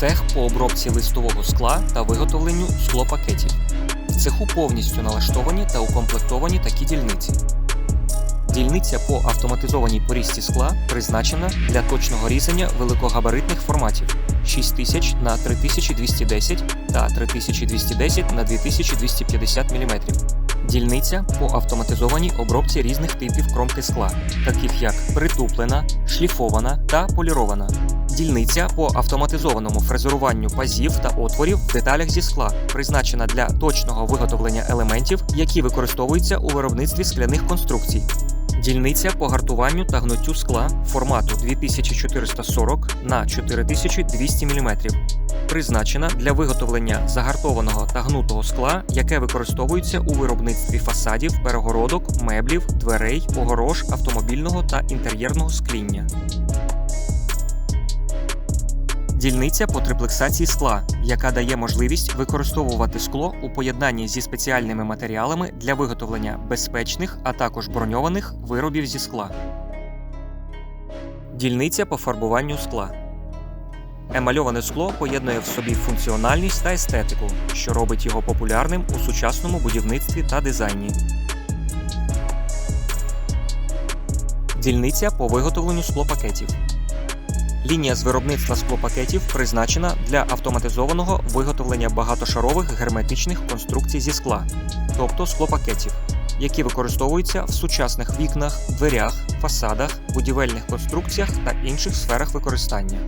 Цех по обробці листового скла та виготовленню склопакетів. В цеху повністю налаштовані та укомплектовані такі дільниці. Дільниця по автоматизованій порізці скла призначена для точного різання великогабаритних форматів 6000 на 3210 та 3210 на 2250 мм. Дільниця по автоматизованій обробці різних типів кромки скла, таких як притуплена, шліфована та полірована. Дільниця по автоматизованому фрезеруванню пазів та отворів в деталях зі скла, призначена для точного виготовлення елементів, які використовуються у виробництві скляних конструкцій. Дільниця по гартуванню та гнуттю скла формату 2440 на 4200 мм. Призначена для виготовлення загартованого та гнутого скла, яке використовується у виробництві фасадів, перегородок, меблів, дверей, огорож, автомобільного та інтер'єрного скління. Дільниця по триплексації скла, яка дає можливість використовувати скло у поєднанні зі спеціальними матеріалами для виготовлення безпечних, а також броньованих виробів зі скла. Дільниця по фарбуванню скла. Емальоване скло поєднує в собі функціональність та естетику, що робить його популярним у сучасному будівництві та дизайні. Дільниця по виготовленню склопакетів. Лінія з виробництва склопакетів призначена для автоматизованого виготовлення багатошарових герметичних конструкцій зі скла, тобто склопакетів, які використовуються в сучасних вікнах, дверях, фасадах, будівельних конструкціях та інших сферах використання.